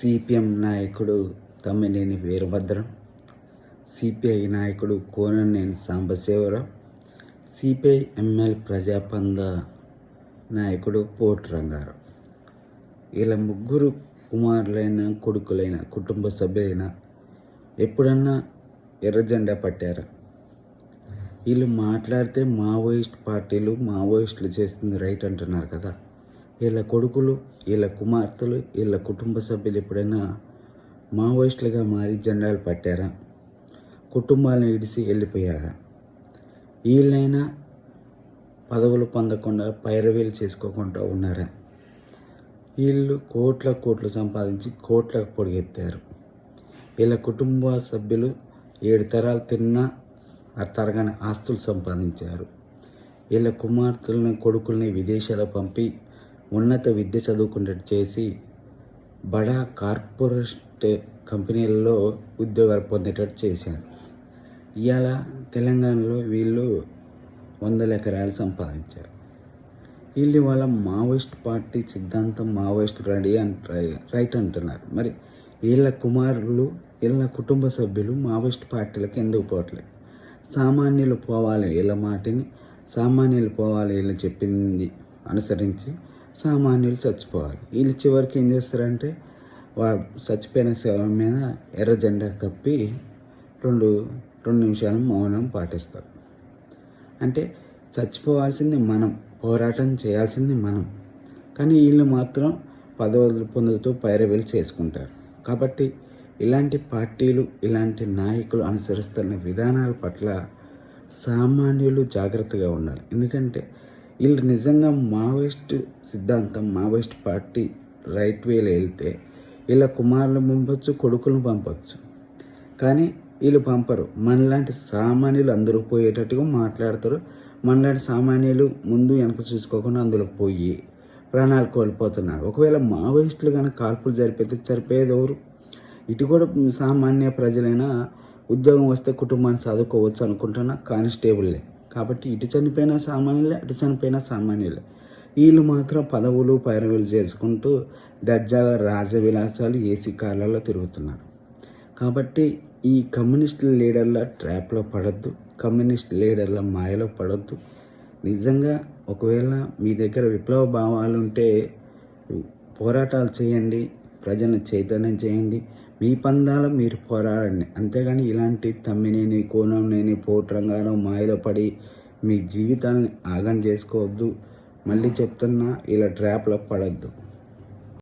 CPM నాయకుడు Tammineni Veerabhadram CPI నాయకుడు Kunamneni Sambasivarao CPI ML ప్రజాపంద నాయకుడు పోటు రంగారావు. ఇలా ముగ్గురు కుమారులైన కొడుకులైన కుటుంబ సభ్యులైన ఎప్పుడన్నా ఎర్రజెండా పట్టారా? వీళ్ళు మాట్లాడితే మావోయిస్ట్ పార్టీలు మావోయిస్టులు చేస్తుంది రైట్ అంటున్నారు కదా. వీళ్ళ కొడుకులు వీళ్ళ కుమార్తెలు వీళ్ళ కుటుంబ సభ్యులు ఎప్పుడైనా మావోయిస్టులుగా మారి జెండాలు పట్టారా? కుటుంబాలను ఇడిసి వెళ్ళిపోయారా? వీళ్ళైనా పదవులు పొందకుండా పైరవీలు చేసుకోకుండా ఉన్నారా? వీళ్ళు కోట్ల కోట్లు సంపాదించి కోట్లకు పొడిగెత్తారు వీళ్ళ కుటుంబ సభ్యులు ఏడు తరాలు తిన్నా ఆ తరగని ఆస్తులు సంపాదించారు. వీళ్ళ కుమార్తెలను కొడుకుల్ని విదేశాలకు పంపి ఉన్నత విద్య చదువుకున్నట్టు చేసి బడా కార్పొరేట్ కంపెనీలలో ఉద్యోగాలు పొందేటట్టు చేశారు. ఇవాళ తెలంగాణలో వీళ్ళు వందల ఎకరాలు సంపాదించారు. వీళ్ళు వాళ్ళ మావోయిస్ట్ పార్టీ సిద్ధాంతం మావోయిస్ట్ రెడీ అంట రైట్ అంటున్నారు. మరి వీళ్ళ కుమారులు వీళ్ళ కుటుంబ సభ్యులు మావోయిస్ట్ పార్టీలకు ఎందుకు పోవట్లేదు? సామాన్యులు పోవాలి వీళ్ళ మాటని సామాన్యులు పోవాలి వీళ్ళు చెప్పింది అనుసరించి సామాన్యులు చచ్చిపోవాలి. వీళ్ళు చివరికి ఏం చేస్తారంటే వా చచ్చిపోయిన శవం మీద ఎర్ర జెండా కప్పి రెండు రెండు నిమిషాలు మౌనం పాటిస్తారు. అంటే చచ్చిపోవాల్సింది మనం పోరాటం చేయాల్సింది మనం. కానీ వీళ్ళు మాత్రం పదవులు పొందుతూ పైరవేలు చేసుకుంటారు. కాబట్టి ఇలాంటి పార్టీలు ఇలాంటి నాయకులు అనుసరిస్తున్న విధానాల పట్ల సామాన్యులు జాగ్రత్తగా ఉండాలి. ఎందుకంటే వీళ్ళు నిజంగా మావోయిస్ట్ సిద్ధాంతం మావోయిస్ట్ పార్టీ రైట్ వేలో వెళ్తే వీళ్ళ కుమారులు పంపొచ్చు కొడుకులను పంపొచ్చు. కానీ వీళ్ళు పంపరు. మనలాంటి సామాన్యులు అందరూ పోయేటట్టుగా మాట్లాడతారు. మనలాంటి సామాన్యులు ముందు వెనక చూసుకోకుండా అందులో పోయి ప్రాణాలు కోల్పోతున్నారు. ఒకవేళ మావోయిస్టులు కనుక కాల్పులు జరిపితే జరిపేది ఎవరు? ఇటు కూడా సామాన్య ప్రజలైనా ఉద్యోగం వస్తే కుటుంబాన్ని చదువుకోవచ్చు అనుకుంటున్నా కానిస్టేబుల్లే కాబట్టి ఇటు చనిపోయిన సామాన్యులే అటు చనిపోయిన సామాన్యులే. వీళ్ళు మాత్రం పదవులు పైరవులు చేసుకుంటూ దర్జాగా రాజవిలాసాలు ఏసీ కార్లలో తిరుగుతున్నారు. కాబట్టి ఈ కమ్యూనిస్ట్ లీడర్ల ట్రాప్లో పడద్దు కమ్యూనిస్ట్ లీడర్ల మాయలో పడద్దు. నిజంగా ఒకవేళ మీ దగ్గర విప్లవ భావాలు ఉంటే పోరాటాలు చేయండి ప్రజలను చైతన్యం చేయండి మీ పందాల మీరు పోరాడండి. అంతేగాని ఇలాంటి తమ్మినేని కోనంనేని పోటు రంగారం మాయలో పడి మీ జీవితాన్ని ఆగం చేసుకోవద్దు. మళ్ళీ చెప్తున్నా ఇలా ట్రాప్లో పడద్దు.